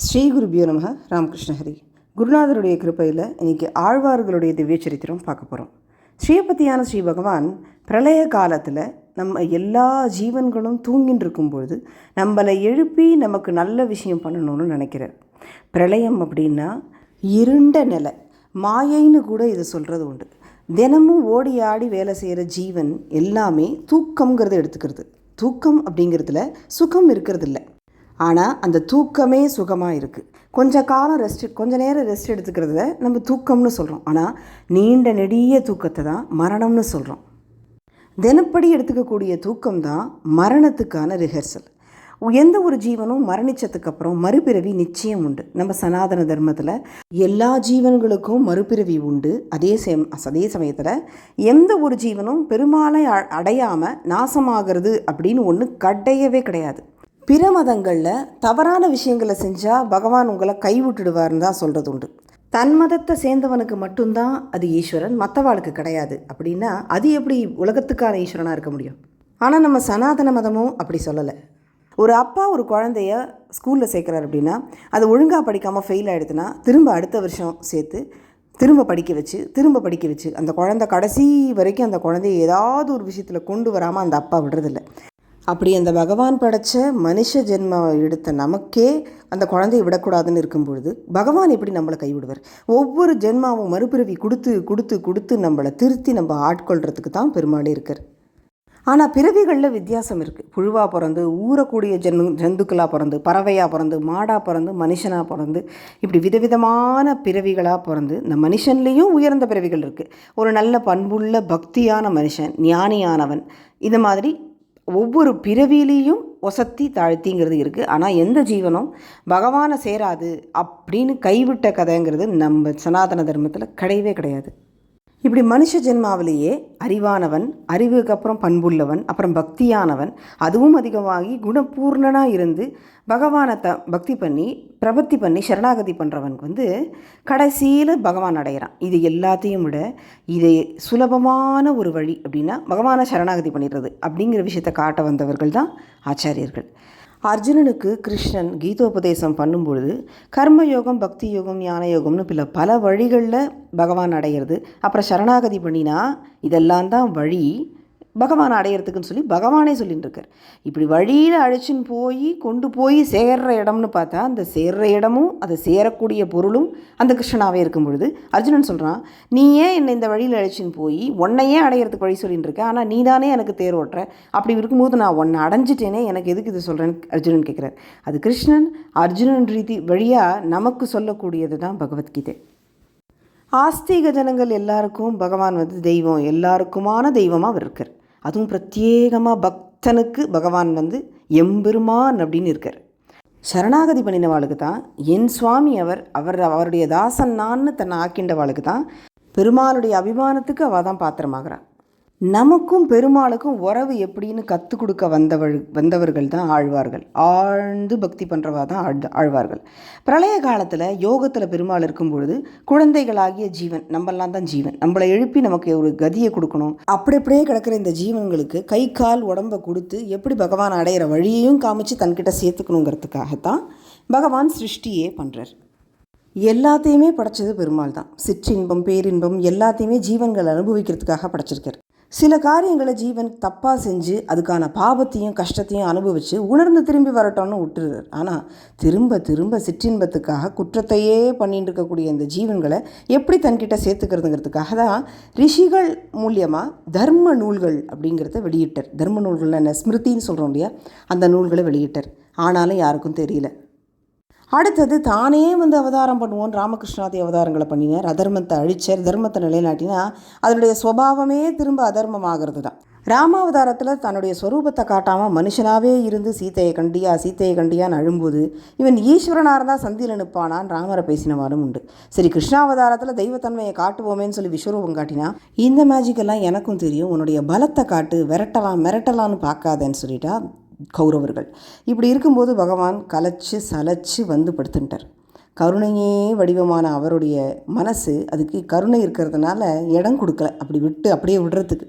ஸ்ரீ குருபியோ நமக ராமகிருஷ்ண ஹரி. குருநாதருடைய கிருப்பையில் இன்னைக்கு ஆழ்வார்களுடைய திவ்ய சரித்திரம் பார்க்க போகிறோம் ஸ்ரீபதியான ஸ்ரீ பகவான் பிரளய காலத்தில் நம்ம எல்லா ஜீவன்களும் தூங்கின்னு இருக்கும் பொழுது நம்மளை எழுப்பி நமக்கு நல்ல விஷயம் பண்ணணும்னு நினைக்கிறார். பிரளயம் அப்படின்னா இருண்ட நிலை. மாயைன்னு கூட இதை சொல்கிறது உண்டு. தினமும் ஓடி ஆடி வேலை செய்கிற ஜீவன் எல்லாமே தூக்கங்கிறத எடுத்துக்கிறது. தூக்கம் அப்படிங்கிறதுல சுகம் இருக்கிறது இல்லை ஆனால் அந்த தூக்கமே சுகமாக இருக்குது கொஞ்ச காலம் ரெஸ்ட் கொஞ்ச நேரம் ரெஸ்ட் எடுத்துக்கிறத நம்ம தூக்கம்னு சொல்கிறோம் ஆனால் நீண்ட நெடிய தூக்கத்தை தான் மரணம்னு சொல்கிறோம் தினப்படி எடுத்துக்கக்கூடிய தூக்கம் தான் மரணத்துக்கான ரிஹர்சல் எந்த ஒரு ஜீவனும் மரணிச்சதுக்கு அப்புறம் மறுபிறவி நிச்சயம் உண்டு. நம்ம சனாதன தர்மத்தில் எல்லா ஜீவன்களுக்கும் மறுபிறவி உண்டு. அதே சேம் அதே சமயத்தில் எந்த ஒரு ஜீவனும் பெருமாளை அ- நாசமாகிறது அப்படின்னு ஒன்று கிடையவே கிடையாது. பிற மதங்களில் தவறான விஷயங்களை செஞ்சால் பகவான் உங்களை கைவிட்டுடுவார்னு தான் சொல்கிறது உண்டு தன் மதத்தை சேர்ந்தவனுக்கு மட்டும்தான் அது ஈஸ்வரன் மற்றவாளுக்கு கிடையாது. அப்படின்னா அது எப்படி உலகத்துக்கான ஈஸ்வரனாக இருக்க முடியும்? ஆனால் நம்ம சனாதன மதமும் அப்படி சொல்லலை. ஒரு அப்பா ஒரு குழந்தைய ஸ்கூலில் சேர்க்குறாரு அப்படின்னா அது ஒழுங்காக படிக்காமல் ஃபெயில் ஆகிடுதுன்னா திரும்ப அடுத்த வருஷம் சேர்த்து திரும்ப படிக்க வச்சு திரும்ப படிக்க வச்சு அந்த குழந்தை கடைசி வரைக்கும் அந்த குழந்தைய ஏதாவது ஒரு விஷயத்தில் கொண்டு வராமல் அந்த அப்பா விடுறதில்ல. அப்படி அந்த பகவான் படைச்ச மனுஷ ஜென்ம எடுத்த நமக்கே அந்த குழந்தையை விடக்கூடாதுன்னு இருக்கும் பொழுது பகவான் எப்படி நம்மளை கைவிடுவார்? ஒவ்வொரு ஜென்மாவும் மறுபிறவி கொடுத்து கொடுத்து கொடுத்து நம்மளை திருத்தி நம்ம ஆட்கொள்கிறதுக்கு தான் பெருமாளே இருக்கார். ஆனால் பிறவிகளில் வித்தியாசம் இருக்குது புழுவாக பிறந்து ஊறக்கூடிய ஜென்னு ஜந்துக்களாக பிறந்து பறவையாக பிறந்து மாடாக பிறந்து மனுஷனாக பிறந்து இப்படி விதவிதமான பிறவிகளாக பிறந்து இந்த மனுஷன்லேயும் உயர்ந்த பிறவிகள் இருக்குது ஒரு நல்ல பண்புள்ள பக்தியான மனுஷன் ஞானியானவன் இந்த மாதிரி ஒவ்வொரு பிறவியிலையும் ஒசத்தி தாழ்த்திங்கிறது இருக்குது ஆனால் எந்த ஜீவனும் பகவானை சேராது அப்படின்னு கைவிட்ட கதைங்கிறது நம்ம சனாதன தர்மத்தில் கிடையவே கிடையாது. இப்படி மனுஷ ஜென்மாவிலேயே அறிவானவன் அறிவுக்கு அப்புறம் பண்புள்ளவன் அப்புறம் பக்தியானவன் அதுவும் அதிகமாகி குணபூர்ணனாக இருந்து பகவானை த பக்தி பண்ணி பிரபத்தி பண்ணி சரணாகதி பண்ணுறவனுக்கு வந்து கடைசியில் பகவான் அடையிறான். இது எல்லாத்தையும் விட இது சுலபமான ஒரு வழி அப்படின்னா பகவானை சரணாகதி பண்ணிடுறது அப்படிங்கிற விஷயத்தை காட்ட வந்தவர்கள் தான் ஆச்சாரியர்கள். அர்ஜுனனுக்கு கிருஷ்ணன் கீதோபதேசம் பண்ணும்பொழுது கர்மயோகம் பக்தி யோகம் ஞான யோகம்னு பில பல வழிகளில் பகவான் அடையிறது. அப்புறம் சரணாகதி பண்ணினா இதெல்லாம் தான் வழி. பகவான் அடையிறதுக்குன்னு சொல்லி பகவானே சொல்லிட்டு இருக்கார் இப்படி வழியில் அழைச்சின்னு போய் கொண்டு போய் சேர்ற இடம்னு பார்த்தா அந்த சேர்ற இடமும் அதை சேரக்கூடிய பொருளும் அந்த கிருஷ்ணனாகவே இருக்கும் பொழுது அர்ஜுனன் சொல்கிறான் நீ ஏன் என்னை இந்த வழியில் அழைச்சின்னு போய் உன்னையே அடையிறதுக்கு வழி சொல்லிட்டு இருக்க ஆனால் நீ தானே எனக்கு தேர் ஓட்டுற. அப்படி இருக்கும்போது நான் உன்னை அடைஞ்சிட்டேனே எனக்கு எதுக்கு இது சொல்கிறேன்னு அர்ஜுனன் கேட்குறார் அது கிருஷ்ணன் அர்ஜுனன் ரீதி வழியாக நமக்கு சொல்லக்கூடியது தான் பகவத்கீதை. ஆஸ்திக ஜனங்கள் எல்லாருக்கும் பகவான் வந்து தெய்வம் எல்லாருக்குமான தெய்வமாக அவர் இருக்கார். அதுவும் பிரத்யேகமாக பக்தனுக்கு பகவான் வந்து எம்பெருமான் அப்படின்னு இருக்கார். சரணாகதி பண்ணினவாளுக்கு தான் என் சுவாமி அவர் அவர் அவருடைய தாசன் நான்னு தன்னை ஆக்கிண்டவாளுக்கு தான் பெருமாளுடைய அபிமானத்துக்கு அவள் தான் பாத்திரமாகிறாள் நமக்கும் பெருமாளுக்கும் உறவு எப்படின்னு கற்றுக் கொடுக்க வந்தவள் வந்தவர்கள் தான் ஆழ்வார்கள். ஆழ்ந்து பக்தி பண்ணுறவா தான் ஆழ் ஆழ்வார்கள். பிரளய காலத்தில் யோகத்தில் பெருமாள் இருக்கும் பொழுது குழந்தைகளாகிய ஜீவன் நம்மெல்லாம் தான் ஜீவன். நம்மளை எழுப்பி நமக்கு ஒரு கதியை கொடுக்கணும். அப்படி அப்படியே கிடக்கிற இந்த ஜீவன்களுக்கு கை கால் உடம்பை கொடுத்து எப்படி பகவான் அடையிற வழியையும் காமிச்சு தன்கிட்ட சேர்த்துக்கணுங்கிறதுக்காகத்தான் பகவான் சிருஷ்டியே பண்ணுறார் எல்லாத்தையுமே படைச்சது பெருமாள் தான். சிற்றின்பம் பேரின்பம் எல்லாத்தையுமே ஜீவன்கள் அனுபவிக்கிறதுக்காக படைச்சிருக்கார். சில காரியங்களை ஜீவன் தப்பாக செஞ்சு அதுக்கான பாவத்தையும் கஷ்டத்தையும் அனுபவித்து உணர்ந்து திரும்பி வரட்டோன்னு விட்டுறார் ஆனால் திரும்ப திரும்ப சிற்றின்பத்துக்காக குற்றத்தையே பண்ணிட்டு இருக்கக்கூடிய இந்த ஜீவன்களை எப்படி தன்கிட்ட சேர்த்துக்கிறதுங்கிறதுக்காக தான் ரிஷிகள் மூலியமாக தர்ம நூல்கள் அப்படிங்கிறத வெளியிட்டார். தர்ம நூல்கள் என்ன? ஸ்மிருதின்னு சொல்கிறோம் இல்லையா? அந்த நூல்களை வெளியிட்டார். ஆனாலும் யாருக்கும் தெரியல. அடுத்தது தானே வந்து அவதாரம் பண்ணுவோம் ராமகிருஷ்ணாதி அவதாரங்களை பண்ணினார். அதர்மத்தை அழிச்சார் தர்மத்தை நிலைநாட்டினா அதனுடைய சுபாவமே திரும்ப அதர்மமாகிறது தான் ராமாவதாரத்தில் தன்னுடைய ஸ்வரூபத்தை காட்டாமல் மனுஷனாகவே இருந்து சீத்தையை கண்டியா சீத்தையை கண்டியான்னு அழும்போது இவன் ஈஸ்வரனாக இருந்தால் சந்தியில் நிற்பானான்னு ராமரை பேசினவாலும் உண்டு. சரி கிருஷ்ணாவதாரத்தில் தெய்வத்தன்மையை காட்டுவோமேன்னு சொல்லி விஸ்வரூபம் காட்டினா இந்த மேஜிக்கெல்லாம் எனக்கும் தெரியும் உன்னுடைய பலத்தை காட்டு விரட்டலாம் மிரட்டலான்னு பார்க்காதேன்னு சொல்லிட்டா கௌரவர்கள். இப்படி இருக்கும்போது பகவான் கலைச்சு சலைச்சு வந்து படுத்துட்டார் கருணையே வடிவமான அவருடைய மனசு அதுக்கு கருணை இருக்கிறதுனால இடம் கொடுக்கல. அப்படி விட்டு அப்படியே விடுறதுக்கு.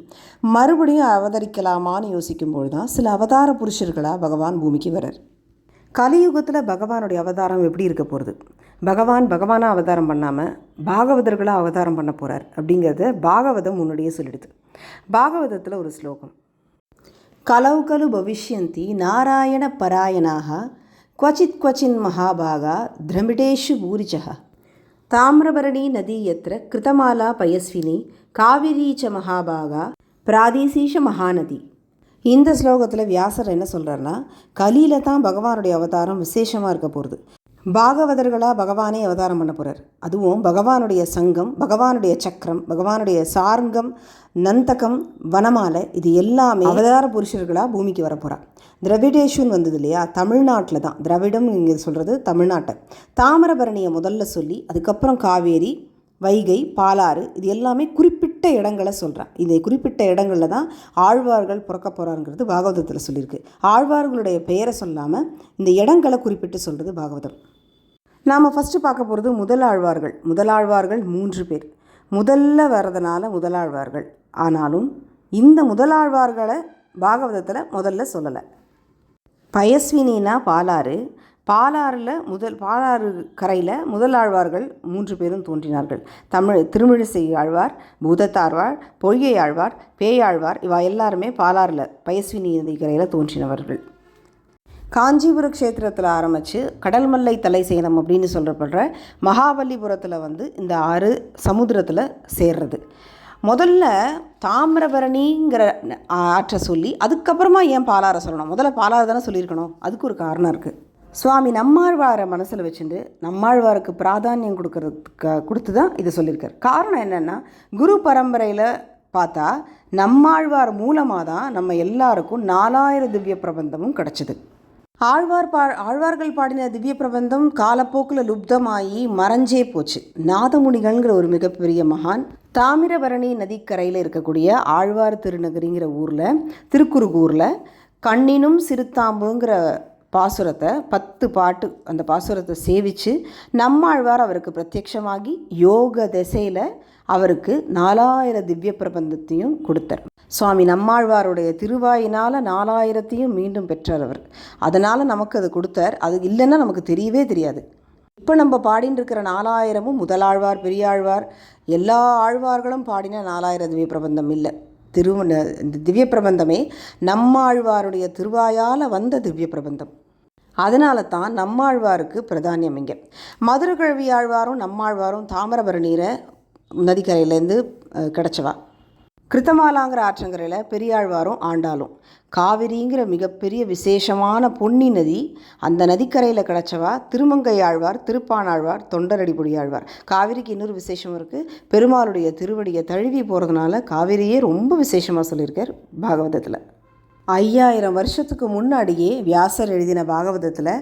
மறுபடியும் அவதரிக்கலாமான்னு யோசிக்கும்போது தான் சில அவதார புருஷர்களாக பகவான் பூமிக்கு வரார் கலியுகத்தில் பகவானுடைய அவதாரம் எப்படி இருக்க போகிறது பகவான் பகவானாக அவதாரம் பண்ணாமல் பாகவதர்களாக அவதாரம் பண்ண போகிறார் அப்படிங்கிறத பாகவதம் முன்னாடியே சொல்லிடுது. பாகவதத்தில் ஒரு ஸ்லோகம். కలౌ ఖలు భవిష్యంతి నారాయణపరాయణా క్వచిత్ க்வச்சித் మహాభాగా ద్రమిడేషు భూరిచ తామ్రవర్ణీ నదీ ఎత్ర కృతమాలా పయస్విని కావిరీ చ மகாபாகா பிராதேசீஷ மகாநதி இந்த ஸ்லோகத்தில் வியாசர் என்ன சொல்கிறாருன்னா கலியில் தான் பகவானுடைய அவதாரம் விசேஷமாக இருக்க போகிறது பாகவதர்களாக பகவானே அவதாரம் பண்ண போகிறார் அதுவும் பகவானுடைய சங்கம் பகவானுடைய சக்கரம் பகவானுடைய சார்ங்கம் நந்தகம் வனமாலை இது எல்லாமே அவதார புருஷர்களாக பூமிக்கு வர போகிறார் திரவிடேஷுன்னு வந்தது இல்லையா? தமிழ்நாட்டில் தான். திராவிடம் இங்கே சொல்கிறது தமிழ்நாட்டை. தாமிரபரணியை முதல்ல சொல்லி அதுக்கப்புறம் காவேரி வைகை பாலாறு இது எல்லாமே குறிப்பிட்ட இடங்களை சொல்கிறேன் இந்த குறிப்பிட்ட இடங்களில் தான் ஆழ்வார்கள் பிறக்க போகிறாருங்கிறது பாகவதத்தில் சொல்லியிருக்கு. ஆழ்வார்களுடைய பெயரை சொல்லாமல் இந்த இடங்களை குறிப்பிட்டு சொல்கிறது பாகவதம். நாம் ஃபஸ்ட்டு பார்க்க போகிறது முதலாழ்வார்கள். முதலாழ்வார்கள் மூன்று பேர். முதல்ல வர்றதுனால முதலாழ்வார்கள். ஆனாலும் இந்த முதலாழ்வார்களை பாகவதத்தில் முதல்ல சொல்லலை. பயஸ்வினா பாலாறு. பாலாறில் முதல் பாலாறு கரையில் முதலாழ்வார்கள் மூன்று பேரும் தோன்றினார்கள். தமிழ் திருமிழிசை ஆழ்வார் பூதத்தாழ்வார் பொய்கை ஆழ்வார் பேயாழ்வார் இவா எல்லாருமே பாலாறில் பயஸ்வினி நதி கரையில் தோன்றினவர்கள். காஞ்சிபுர க்ஷேத்திரத்தில் ஆரம்பித்து கடல்மல்லை தலை சேனம் அப்படின்னு சொல்லப்படுற மகாபலிபுரத்தில் வந்து இந்த ஆறு சமுத்திரத்தில் சேர்றது. முதல்ல தாமிரபரணிங்கிற ஆற்றை சொல்லி அதுக்கப்புறமா ஏன் பாலார சொல்லணும்? முதல்ல பாலாறு தானே சொல்லியிருக்கணும். அதுக்கு ஒரு காரணம் இருக்குது சுவாமி நம்மாழ்வாரை மனசில் வச்சுட்டு நம்மாழ்வாருக்கு பிராதானியம் கொடுக்கறதுக்கு கொடுத்து தான் இதை சொல்லியிருக்கார். காரணம் என்னென்னா குரு பரம்பரையில் பார்த்தா நம்மாழ்வார் மூலமாக தான் நம்ம எல்லாருக்கும் நாலாயிரம் திவ்ய பிரபந்தமும் கிடச்சிது. ஆழ்வார் பா ஆழ்வார்கள் பாடின திவ்ய பிரபந்தம் காலப்போக்கில் லுப்தமாகி மறைஞ்சே போச்சு. நாதமுனிகள்ங்கிற ஒரு மிகப்பெரிய மகான் தாமிரபரணி நதிக்கரையில் இருக்கக்கூடிய ஆழ்வார் திருநகரிங்கிற ஊரில் திருக்குறுகூரில் கண்ணினும் சிறுத்தாம்புங்கிற பாசுரத்தை பத்து பாட்டு அந்த பாசுரத்தை சேவித்து நம்மாழ்வார் அவருக்கு பிரத்யட்சமாகி யோக திசையில் அவருக்கு நாலாயிரம் திவ்ய பிரபந்தத்தையும் கொடுத்தார். சுவாமி நம்மாழ்வாருடைய திருவாயினால் நாலாயிரத்தையும் மீண்டும் பெற்றார் அவர். அதனால் நமக்கு அது கொடுத்தார். அது இல்லைன்னா நமக்கு தெரியவே தெரியாது. இப்போ நம்ம பாடின்னு இருக்கிற நாலாயிரமும் முதலாழ்வார் பெரியாழ்வார் எல்லா ஆழ்வார்களும் பாடின நாலாயிரம் திவ்ய பிரபந்தம் இல்லை. திரு இந்த திவ்ய பிரபந்தமே நம்மாழ்வாருடைய திருவாயால் வந்த திவ்ய பிரபந்தம். அதனால தான் நம்மாழ்வாருக்கு பிரதானியம் இங்கே. மதுரகிழவி ஆழ்வாரும் நம்மாழ்வாரும் தாமிரபரணியில் நதிக்கரையிலேருந்து கிடச்சவா? கிருத்தமாலாங்கிற ஆற்றங்கரையில் பெரியாழ்வாரும் ஆண்டாலும் காவிரிங்கிற மிகப்பெரிய விசேஷமான பொன்னி நதி அந்த நதிக்கரையில் கிடச்சவா திருமங்கை ஆழ்வார் திருப்பானாழ்வார் தொண்டரடிபுடி ஆழ்வார் காவிரிக்கு இன்னொரு விசேஷம் இருக்குது பெருமாளுடைய திருவடியை தழுவி போகிறதுனால காவிரியே ரொம்ப விசேஷமாக சொல்லியிருக்கார் பாகவதத்தில். ஐயாயிரம் வருஷத்துக்கு முன்னாடியே வியாசர் எழுதின பாகவதத்தில்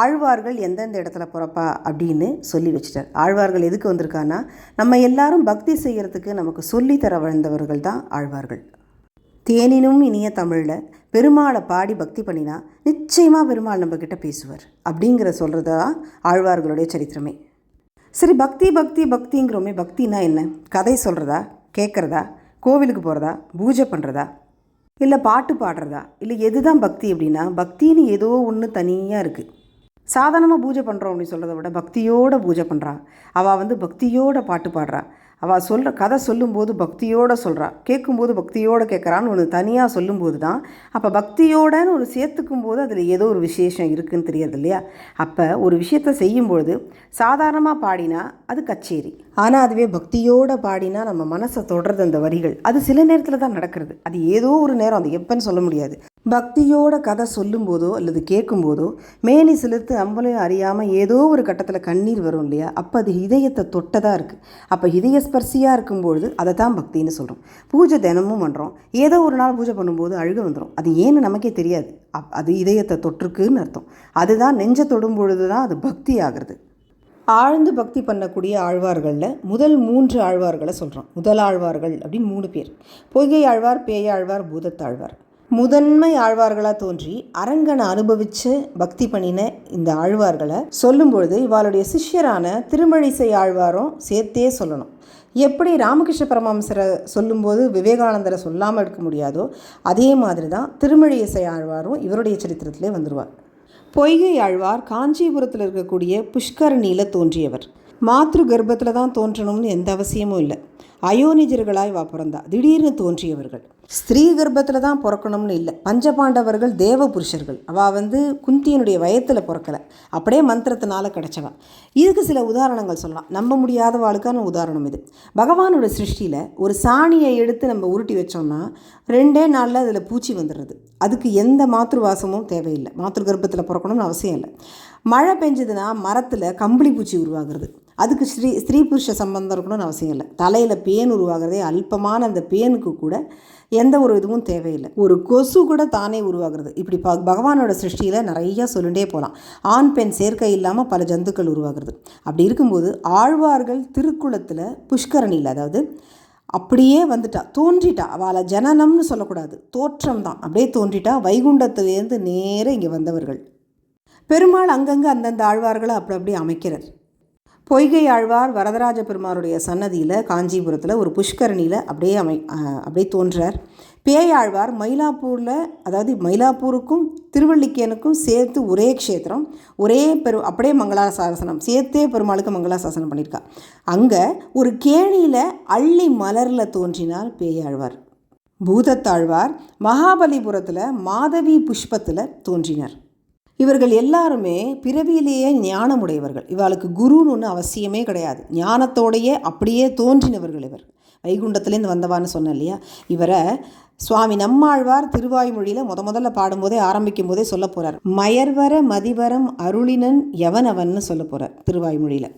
ஆழ்வார்கள் எந்தெந்த இடத்துல பிறப்பா அப்படின்னு சொல்லி வச்சுட்டார். ஆழ்வார்கள் எதுக்கு வந்திருக்கான்னா நம்ம எல்லாரும் பக்தி செய்கிறதுக்கு நமக்கு சொல்லித்தர வந்தவர்கள் தான் ஆழ்வார்கள். தேனினும் இனிய தமிழில் பெருமாளை பாடி பக்தி பண்ணினா நிச்சயமாக பெருமாள் நம்மக்கிட்ட பேசுவார் அப்படிங்கிற சொல்கிறது தான் ஆழ்வார்களுடைய சரித்திரமே. சரி பக்தி பக்தி பக்திங்கிறோமே பக்தினா என்ன? கதை சொல்கிறதா கேட்குறதா கோவிலுக்கு போகிறதா பூஜை பண்ணுறதா இல்லை பாட்டு பாடுறதா? இல்லை எது தான் பக்தி அப்படின்னா பக்தின்னு ஏதோ ஒன்று தனியாக இருக்குது சாதாரணமாக பூஜை பண்ணுறோம் அப்படின்னு சொல்கிறத விட பக்தியோடு பூஜை பண்ணுறா அவள் வந்து பக்தியோட பாட்டு பாடுறா. அவள் சொல்கிற கதை சொல்லும்போது பக்தியோடு சொல்கிறா கேட்கும்போது பக்தியோடு கேட்குறான்னு ஒன்று தனியாக சொல்லும்போது தான் அப்போ பக்தியோடன்னு ஒரு சேர்த்துக்கும் போது அதில் ஏதோ ஒரு விசேஷம் இருக்குதுன்னு தெரியாது இல்லையா? அப்போ ஒரு விஷயத்த செய்யும்பொழுது சாதாரணமாக பாடினா அது கச்சேரி. ஆனால் அதுவே பக்தியோடு பாடினா நம்ம மனசை தொடர்றது அந்த வரிகள். அது சில நேரத்தில் தான் நடக்கிறது. அது ஏதோ ஒரு நேரம் அது எப்போன்னு சொல்ல முடியாது. பக்தியோட கதை சொல்லும்போதோ அல்லது கேட்கும்போதோ மேனி சிலிர்த்து அம்பலையும் அறியாமல் ஏதோ ஒரு கட்டத்தில் கண்ணீர் வரும் இல்லையா? அப்போ அது இதயத்தை தொட்டதாக இருக்குது அப்போ இதய ஸ்பர்சியாக இருக்கும்பொழுது அதை தான் பக்தின்னு சொல்கிறோம் பூஜை தினமும் பண்ணுறோம் ஏதோ ஒரு நாள் பூஜை பண்ணும்போது அழுக வந்துடும் அது ஏன்னு நமக்கே தெரியாது. அப் அது இதயத்தை தொற்றுக்குன்னு அர்த்தம். அதுதான் நெஞ்ச தொடும் பொழுது தான் அது பக்தி ஆகிறது. ஆழ்ந்து பக்தி பண்ணக்கூடிய ஆழ்வார்களில் முதல் மூன்று ஆழ்வார்களை சொல்கிறோம் முதல் ஆழ்வார்கள் அப்படின்னு மூணு பேர். பொய்கை ஆழ்வார் பேயாழ்வார் பூதத்தாழ்வார். முதன்மை ஆழ்வார்களாக தோன்றி அரங்கனை அனுபவித்து பக்தி பண்ணின இந்த ஆழ்வார்களை சொல்லும்பொழுது இவாளுடைய சிஷ்யரான திருமழிசை ஆழ்வாரும் சேர்த்தே சொல்லணும். எப்படி ராமகிருஷ்ண பரமஹம்சரை சொல்லும்போது விவேகானந்தரை சொல்லாமல் இருக்க முடியாதோ அதே மாதிரி தான் திருமழிசை ஆழ்வாரும் இவருடைய சரித்திரத்திலே வந்துடுவார் பொய்கை ஆழ்வார் காஞ்சிபுரத்தில் இருக்கக்கூடிய புஷ்கரணியில் தோன்றியவர். மாத்ரு கர்ப்பத்தில் தான் தோன்றணும்னு எந்த அவசியமும் இல்லை. அயோனிஜர்களாய் வா பிறந்தா. திடீர்னு தோன்றியவர்கள். ஸ்திரீ கர்ப்பத்தில் தான் பிறக்கணும்னு இல்லை. பஞ்சபாண்டவர்கள் தேவ புருஷர்கள் அவள் வந்து குந்தியனுடைய வயத்தில் பிறக்கலை. அப்படியே மந்திரத்தினால கிடைச்சவா. இதுக்கு சில உதாரணங்கள் சொல்லலாம். நம்ப முடியாத வாழ்க்கான உதாரணம் இது. பகவானோட சிருஷ்டியில் ஒரு சாணியை எடுத்து நம்ம உருட்டி வச்சோம்னா ரெண்டே நாளில் அதில் பூச்சி வந்துடுறது. அதுக்கு எந்த மாத்திருவாசமும் தேவையில்லை. மாத்திரு கர்ப்பத்தில் பிறக்கணும்னு அவசியம் இல்லை. மழை பெஞ்சதுன்னா மரத்தில் கம்பளி பூச்சி உருவாகிறது. அதுக்கு ஸ்ரீ ஸ்திரீ புருஷ சம்பந்தம் இருக்கணும்னு அவசியம் இல்லை. தலையில் பேன் உருவாகிறதே அல்பமான அந்த பேனுக்கு கூட எந்த ஒரு இதுவும் தேவையில்லை. ஒரு கொசு கூட தானே உருவாகிறது. இப்படி ப பகவானோட சிருஷ்டியில் நிறையா சொல்லிகிட்டே போகலாம். ஆண் பெண் சேர்க்கை இல்லாமல் பல ஜந்துக்கள் உருவாகிறது. அப்படி இருக்கும்போது ஆழ்வார்கள் திருக்குளத்தில் புஷ்கரணியில் அதாவது அப்படியே வந்துட்டா தோன்றிட்டா அவளை ஜனனம்னு சொல்லக்கூடாது. தோற்றம் தான். அப்படியே தோன்றிட்டா வைகுண்டத்திலேருந்து நேராக இங்கே வந்தவர்கள். பெருமாள் அங்கங்கே அந்தந்த ஆழ்வார்களை அப்படி அப்படியே அமைக்கிறார். பொய்கை ஆழ்வார் வரதராஜ பெருமாருடைய சன்னதியில் காஞ்சிபுரத்தில் ஒரு புஷ்கரணியில் அப்படியே அமை அப்படியே தோன்றார். பேயாழ்வார் மயிலாப்பூரில் அதாவது மயிலாப்பூருக்கும் திருவள்ளிக்கேனுக்கும் சேர்த்து ஒரே க்ஷேத்திரம் ஒரே பெரு அப்படியே மங்களாசாசனம் சேர்த்தே பெருமாளுக்கு மங்களாசாசனம் பண்ணியிருக்கா. அங்கே ஒரு கேணியில் அள்ளி மலரில் தோன்றினார் பேயாழ்வார் பூதத்தாழ்வார் மகாபலிபுரத்தில் மாதவி புஷ்பத்தில் தோன்றினார். இவர்கள் எல்லாருமே பிறவியிலேயே ஞானமுடையவர்கள். இவளுக்கு குருன்னு ஒன்று அவசியமே கிடையாது. ஞானத்தோடையே அப்படியே தோன்றினவர்கள் இவர் வைகுண்டத்துலேருந்து வந்தவான்னு சொன்னேன் இல்லையா? இவரை சுவாமி நம்மாழ்வார் திருவாய்மொழியில் முத முதல்ல பாடும்போதே ஆரம்பிக்கும் போதே சொல்ல போகிறார் மயர்வர மதிவரம் அருளினன் எவனவன்னு சொல்ல போகிறார் திருவாய்மொழியில்.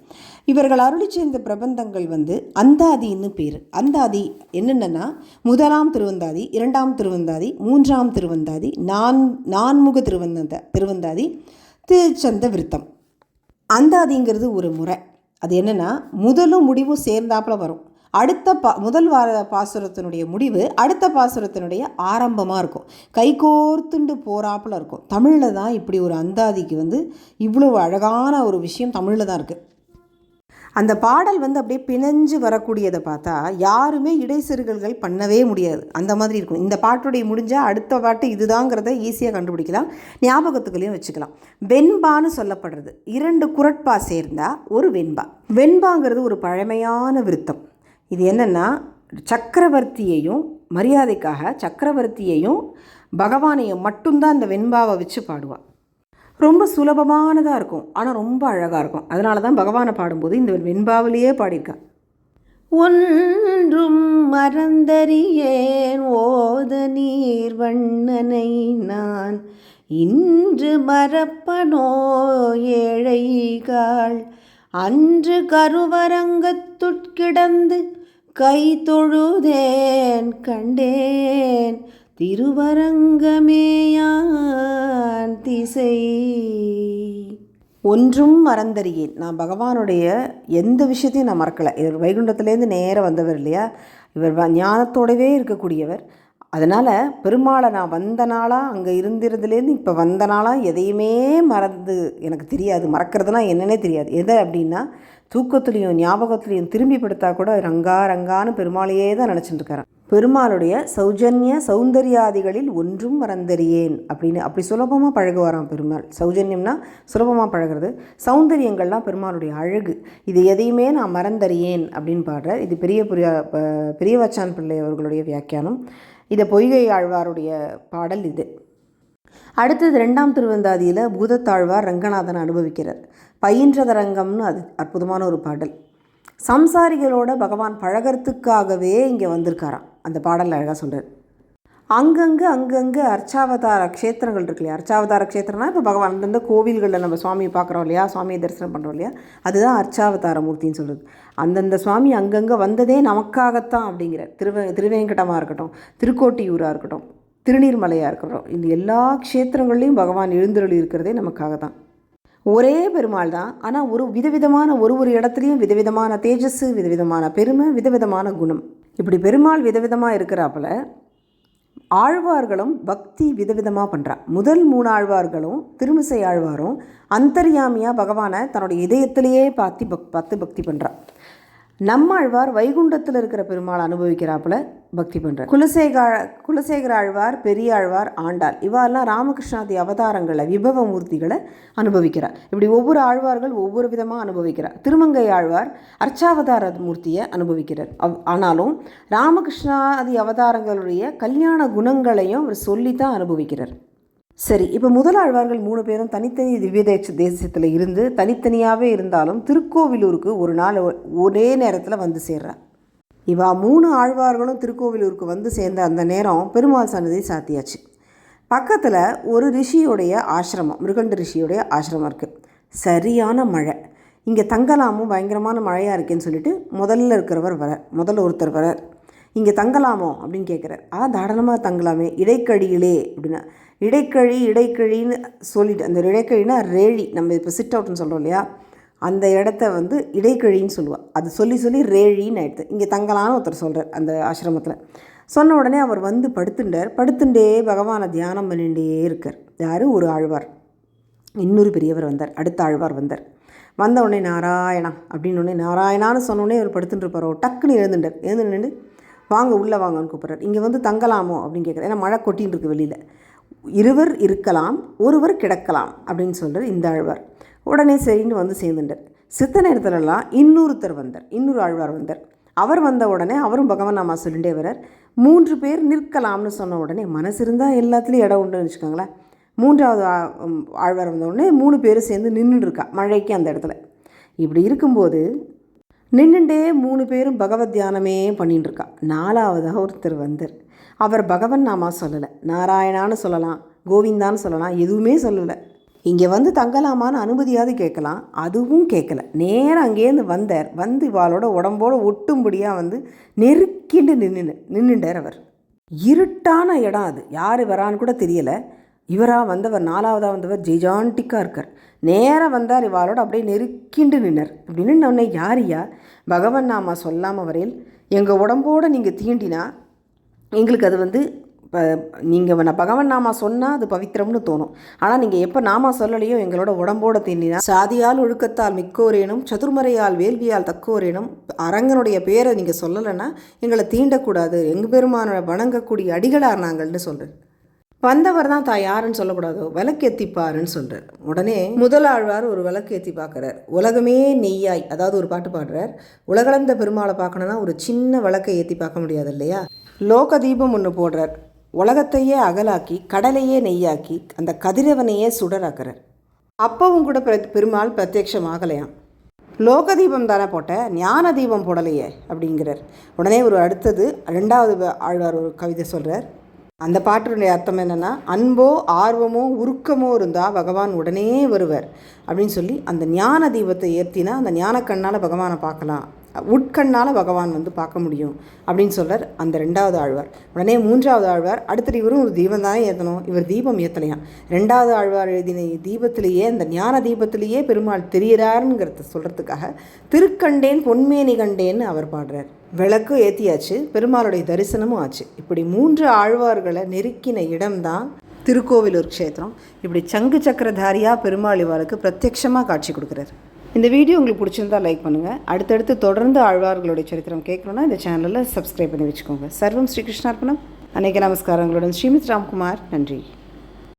இவர்கள் அருளி சேர்ந்த பிரபந்தங்கள் வந்து அந்தாதின்னு பேர். அந்தாதி என்னென்னா முதலாம் திருவந்தாதி இரண்டாம் திருவந்தாதி மூன்றாம் திருவந்தாதி நான் நான்முக திருவந்த திருவந்தாதி திருச்சந்த விருத்தம். அந்தாதிங்கிறது ஒரு முறை. அது என்னென்னா முதலும் முடிவும் சேர்ந்தாப்பில் வரும். அடுத்த பா முதல் வார பாசுரத்தினுடைய முடிவு அடுத்த பாசுரத்தினுடைய ஆரம்பமாக இருக்கும். கைகோர்த்துண்டு போகிறாப்புல இருக்கும். தமிழில் தான் இப்படி ஒரு அந்தாதிக்கு வந்து இவ்வளோ அழகான ஒரு விஷயம் தமிழில் தான் இருக்குது அந்த பாடல் வந்து அப்படியே பிணைஞ்சு வரக்கூடியதை பார்த்தா யாருமே இடைச்செருகல்கள் பண்ணவே முடியாது. அந்த மாதிரி இருக்கும். இந்த பாட்டுடைய முடிஞ்சால் அடுத்த பாட்டு இதுதாங்கிறத ஈஸியாக கண்டுபிடிக்கலாம். ஞாபகத்துக்குள்ளேயும் வச்சுக்கலாம். வெண்பான்னு சொல்லப்படுறது. இரண்டு குரட்பா சேர்ந்தால் ஒரு வெண்பா. வெண்பாங்கிறது ஒரு பழமையான விருத்தம். இது என்னென்னா சக்கரவர்த்தியையும் மரியாதைக்காக சக்கரவர்த்தியையும் பகவானையும் மட்டும்தான் இந்த வெண்பாவை வச்சு பாடுவாள் ரொம்ப சுலபமானதாக இருக்கும். ஆனால் ரொம்ப அழகாக இருக்கும். அதனால தான் பகவானை பாடும்போது இந்த வெண்பாவிலேயே பாடியிருக்காள் ஒன்றும் மறந்தறியேன் ஓத நீர் வண்ணனை நான். இன்று மறப்பனோ ஏழைகாள் அன்று கருவரங்கத்துட்கிடந்து கை தொழுதேன் கண்டேன். திருவரங்கமேயான் திசை. ஒன்றும் மறந்தறியேன். நான் பகவானுடைய எந்த விஷயத்தையும் நான் மறக்கலை. இவர் வைகுண்டத்துலேருந்து நேராக வந்தவர் இல்லையா? இவர் ஞானத்தோடவே இருக்கக்கூடியவர். அதனால் பெருமாளை நான் வந்த நாளாக அங்கே இருந்திருந்துலேருந்து இப்போ வந்த நாளாக எதையுமே மறந்து எனக்கு தெரியாது. மறக்கிறதுனா என்னன்னே தெரியாது. எதை அப்படின்னா தூக்கத்துலேயும் ஞாபகத்துலேயும் திரும்பி படுத்தா கூட ரங்கா ரங்கான்னு பெருமாளையே தான் நினச்சிட்டு இருக்கிறேன் பெருமாளுடைய சௌஜன்ய சௌந்தர்யாதிகளில் ஒன்றும் மறந்தறியேன் அப்படின்னு அப்படி சுலபமாக பழகுவாராம் பெருமாள். சௌஜன்யம்னா சுலபமாக பழகிறது. சௌந்தரியங்கள்லாம் பெருமாளுடைய அழகு. இது எதையுமே நான் மறந்தறியேன் அப்படின்னு பாடுற இது பெரிய பெரிய பெரியவச்சான் பிள்ளை அவர்களுடைய வியாக்கியானம். இதை பொய்கை ஆழ்வாருடைய பாடல் இது. அடுத்தது ரெண்டாம் திருவந்தாதியில் பூதத்தாழ்வார் ரங்கநாதன் அனுபவிக்கிறார். பயின்றதரங்கம்னு அது அற்புதமான ஒரு பாடல். சம்சாரிகளோட பகவான் பழகிறதுக்காகவே இங்கே வந்திருக்காராம். அந்த பாடல் அழகாக சொல்கிறார் அங்கங்கே அங்கங்கே அர்ச்சாவதார க்ஷேத்திரங்கள் இருக்கு இல்லையா? அர்ச்சாவதார க்ஷேத்திரம்னா இப்போ பகவான் அந்தந்த கோவில்களில் நம்ம சுவாமியை பார்க்குறோம் இல்லையா? சுவாமியை தரிசனம் பண்ணுறோம் இல்லையா? அதுதான் அர்ச்சாவதார மூர்த்தின்னு சொல்கிறது அந்தந்த சுவாமி அங்கங்கே வந்ததே நமக்காகத்தான் அப்படிங்கிற திருவ திருவேங்கடமாக இருக்கட்டும் திருக்கோட்டியூராக இருக்கட்டும் திருநீர்மலையாக இருக்கட்டும் இந்த எல்லா க்ஷேத்திரங்கள்லேயும் பகவான் எழுந்தருளி இருக்கிறதே நமக்காக தான் ஒரே பெருமாள் தான். ஆனால் ஒரு விதவிதமான ஒரு ஒரு இடத்துலையும் விதவிதமான தேஜஸ் விதவிதமான பெருமை விதவிதமான குணம். இப்படி பெருமாள் விதவிதமாக இருக்கிறாப்புல ஆழ்வார்களும் பக்தி விதவிதமாக பண்ணுறா முதல் மூணு ஆழ்வார்களும் திருமிசை ஆழ்வாரும் அந்தர்யாமியாக பகவானை தன்னுடைய இதயத்திலேயே பார்த்து பக் பார்த்து பக்தி பண்ணுறா நம்மாழ்வார் வைகுண்டத்தில் இருக்கிற பெருமாள் அனுபவிக்கிறாப்புல பக்தி பண்ணுறார் குலசேகா குலசேகர ஆழ்வார் பெரியாழ்வார் ஆண்டாள் இவாலாம் ராமகிருஷ்ணாதி அவதாரங்களை விபவ மூர்த்திகளை அனுபவிக்கிறார். இப்படி ஒவ்வொரு ஆழ்வார்கள் ஒவ்வொரு விதமாக அனுபவிக்கிறார். திருமங்கை ஆழ்வார் அர்ச்சாவதார மூர்த்தியை அனுபவிக்கிறார். அவ் ஆனாலும் ராமகிருஷ்ணாதி அவதாரங்களுடைய கல்யாண குணங்களையும் அவர் சொல்லி தான் அனுபவிக்கிறார். சரி இப்போ முதல் ஆழ்வார்கள் மூணு பேரும் தனித்தனி திவ்ய தேசத்தில் இருந்து தனித்தனியாகவே இருந்தாலும் திருக்கோவிலூருக்கு ஒரு நாள் ஒ- ஒரே நேரத்தில் வந்து சேர்றா இவா மூணு ஆழ்வார்களும் திருக்கோவிலூருக்கு வந்து சேர்ந்த அந்த நேரம் பெருமாள் சன்னதி சாத்தியாச்சு. பக்கத்தில் ஒரு ரிஷியுடைய ஆசிரமம் மிருகண்ட ரிஷியுடைய ஆசிரமம் இருக்குது சரியான மழை. இங்கே தங்கலாமும் பயங்கரமான மழையாக இருக்கேன்னு சொல்லிட்டு முதல்ல இருக்கிறவர் வர முதல்ல ஒருத்தர் வரார். இங்கே தங்கலாமோ அப்படின்னு கேட்குறார் ஆ தாராளமாக தங்கலாமே இடைக்கடியிலே அப்படின்னா இடைக்கழி இடைக்கழின்னு சொல்லிட்டு அந்த இடைக்கழினா ரேழி. நம்ம இப்போ சிட் அவுட்னு சொல்கிறோம் இல்லையா? அந்த இடத்த வந்து இடைக்கழின்னு சொல்லுவாள் அது சொல்லி சொல்லி ரேழின்னு ஆயிடுது. இங்கே தங்கலான்னு ஒருத்தர் சொல்கிறார் அந்த ஆசிரமத்தில். சொன்ன உடனே அவர் வந்து படுத்துண்டார். படுத்துண்டே பகவானை தியானம் பண்ணிகிட்டே இருக்கார். யார்? ஒரு ஆழ்வார். இன்னொரு பெரியவர் வந்தார். அடுத்த ஆழ்வார் வந்தார். வந்த உடனே நாராயணா அப்படின்னு உடனே நாராயணான்னு சொன்ன உடனே அவர் படுத்துட்டுருப்பாரோ டக்குன்னு எழுந்துட்டார் எழுந்து நின்று வாங்க உள்ளே வாங்கன்னு கூப்பிட்றாரு. இங்கே வந்து தங்கலாமோ? அப்படின்னு கேட்குறாரு ஏன்னா மழை கொட்டின்னு இருக்கு வெளியில். இருவர் இருக்கலாம் ஒருவர் கிடக்கலாம் அப்படின்னு சொல்கிறார் இந்த ஆழ்வார். உடனே சரின்னு வந்து சேர்ந்துட்டார். சித்த நேரத்துலலாம் இன்னொருத்தர் வந்தார் இன்னொரு ஆழ்வார் வந்தார். அவர் வந்த உடனே அவரும் பகவான் நாமா சொல்லிட்டே வரார். மூன்று பேர் நிற்கலாம்னு சொன்ன உடனே மனசு இருந்தால் எல்லாத்துலேயும் இடம் உண்டுன்னு வச்சுக்கோங்களேன். மூன்றாவது ஆழ்வார் வந்த உடனே மூணு பேரும் சேர்ந்து நின்றுருக்கா மழைக்கு அந்த இடத்துல. இப்படி இருக்கும்போது நின்றுண்டே மூணு பேரும் பகவத் தியானமே பண்ணிட்டுருக்கா நாலாவதாக ஒருத்தர் வந்தார். அவர் பகவன் நாமா சொல்லலை. நாராயணான்னு சொல்லலாம் கோவிந்தான்னு சொல்லலாம் எதுவுமே சொல்லலை. இங்கே வந்து தங்கலாமான்னு அனுமதியாவது கேட்கலாம் அதுவும் கேட்கல. நேராக அங்கேருந்து வந்தார். வந்து இவாளோட உடம்போட ஒட்டும்படியாக வந்து நெருக்கிண்டு நின்று நின்றுண்டார் அவர். இருட்டான இடம் அது. யார் வரான்னு கூட தெரியலை. இவராக வந்தவர் நாலாவதாக வந்தவர் ஜெய்ஜான்டிக்காக இருக்கார். நேராக வந்தார் இவாளோட அப்படியே நெருக்கிண்டு நின்னர். அப்படின்னு உடனே யாரியா பகவன் நாமா சொல்லாமல் வரையில் எங்கள் உடம்போட நீங்கள் தீண்டினா எங்களுக்கு அது வந்து இப்போ நீங்கள் நான் பகவன் நாமா சொன்னால் அது பவித்திரம்னு தோணும். ஆனால் நீங்கள் எப்போ நாமா சொல்லலையோ எங்களோட உடம்போட தீண்டினா சாதியால் ஒழுக்கத்தால் மிக்கோரேனும் சதுர்மறையால் வேள்வியால் தக்கோரேனும் அரங்கனுடைய பேரை நீங்கள் சொல்லலைன்னா எங்களை தீண்டக்கூடாது. எங்கள் பெருமான வணங்கக்கூடிய அடிகளார் நாங்கள்னு சொல்கிறேன் வந்தவர் தான் தான் யாருன்னு சொல்லக்கூடாதோ? விளக்கேத்திப்பாருன்னு சொல்கிறார் உடனே முதல் ஆழ்வார் ஒரு விளக்கு ஏற்றி பார்க்குறார் உலகமே நெய்யாய் அதாவது ஒரு பாட்டு பாடுறார். உலகளந்த பெருமாளை பார்க்கணுன்னா ஒரு சின்ன விளக்கை ஏற்றி பார்க்க முடியாது இல்லையா? லோக தீபம் ஒன்று போடுறார். உலகத்தையே அகலாக்கி கடலையே நெய்யாக்கி அந்த கதிரவனையே சுடராக்குறார். அப்பவும் கூட பெ- பெருமாள் பிரத்யட்சம் ஆகலையாம். லோக தீபம் தானே போட்ட ஞான தீபம் போடலையே அப்படிங்கிறார். உடனே ஒரு அடுத்தது ரெண்டாவது ஆழ்வார் ஒரு கவிதை சொல்கிறார் அந்த பாட்டினுடைய அர்த்தம் என்னென்னா அன்போ ஆர்வமோ உருக்கமோ இருந்தால் பகவான் உடனே வருவர் அப்படின்னு சொல்லி அந்த ஞான தீபத்தை ஏற்றினா அந்த ஞான கண்ணால் பகவானை பார்க்கலாம். உட்கண்ணால் பகவான் வந்து பார்க்க முடியும் அப்படின்னு சொல்கிறார் அந்த ரெண்டாவது ஆழ்வார். உடனே மூன்றாவது ஆழ்வார் அடுத்தது இவரும் ஒரு தீபம் தானே ஏற்றணும் இவர் தீபம் ஏற்றலையாம் ரெண்டாவது ஆழ்வார் எழுதின தீபத்திலேயே அந்த ஞான தீபத்திலேயே பெருமாள் தெரிகிறாருங்கிறத சொல்கிறதுக்காக திருக்கண்டேன் பொன்மேனி கண்டேன்னு அவர் பாடுறார். விளக்கு ஏற்றியாச்சு பெருமாளுடைய தரிசனமும் ஆச்சு. இப்படி மூன்று ஆழ்வார்களை நெருக்கின இடம்தான் திருக்கோவிலூர் க்ஷேத்திரம். இப்படி சங்கு சக்கரதாரியாக பெருமாள் இவாளுக்கு பிரத்யட்சமாக காட்சி கொடுக்குறாரு. இந்த வீடியோ உங்களுக்கு பிடிச்சிருந்தா லைக் பண்ணுங்கள் அடுத்தடுத்து தொடர்ந்து ஆழ்வார்களுடைய சரித்திரம் கேட்கணுன்னா இந்த சேனலில் சப்ஸ்கிரைப் பண்ணி வச்சுக்கோங்க. சர்வம் ஸ்ரீகிருஷ்ணார்ப்பணம் அநேக நமஸ்காரங்களுடன் ஸ்ரீமித் ராம்குமார். நன்றி.